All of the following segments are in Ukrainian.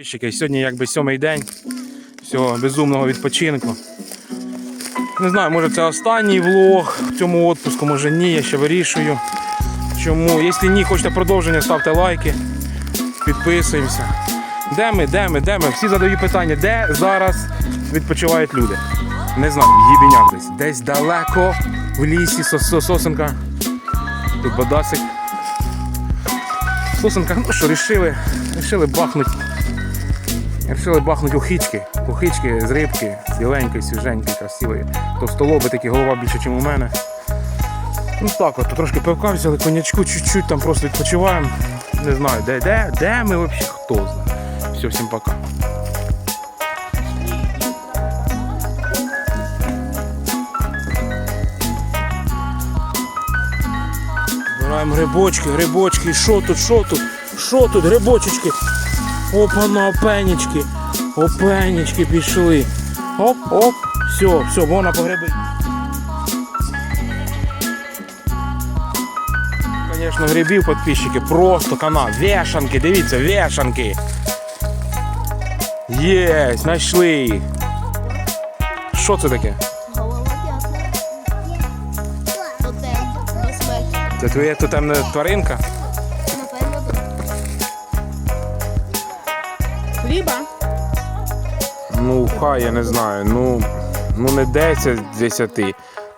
Підписчики, Сьогодні якби сьомий день цього безумного відпочинку. Не знаю, може це останній влог в цьому відпуску, може ні, я ще вирішую. Чому? Якщо ні, хочете продовження, ставте лайки, підписуємося. Де ми, де ми, де ми? Всі задають питання, де зараз відпочивають люди. Не знаю, їбіняк десь. Десь далеко в лісі сосенка. Тут бадасик. Сосенка, ну що, рішили, рішили бахнути. Рішили бахнути ухички. Ухички з рибки, біленької, свіженької, красивої. Товстолоби такі, голова більше, ніж у мене. Ну так, от трошки пивка взяли, конячку, чуть-чуть там просто відпочиваємо. Не знаю, де, де, де ми взагалі, хто знає. Все, всім пока. Збираємо грибочки, грибочки. Що тут, що тут? Що тут, грибочечки? Опа, на опенечки. Опенечки пішли. Оп, оп. Все, все, вона по гриби. Звісно, грибів підписчики, просто канал. Вешанки, дивіться, вешанки. Є, знайшли. Що це таке? Це твоя тотемна тваринка? Хліба? Ну, хай, я не знаю. Ну, ну не 10 з 10.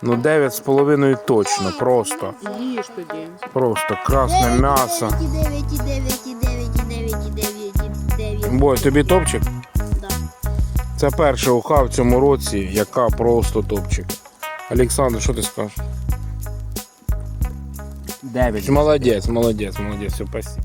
Ну 9 з половиною точно. Просто. Їж тоді. Просто красне м'ясо. 9, 9, 9, 9, 9, 9. Бой, тобі топчик? Да. Це перша уха в цьому році, яка просто топчик. Олександр, що ти скажеш? 9. Молодець, молодець, молодець, все, спасибо.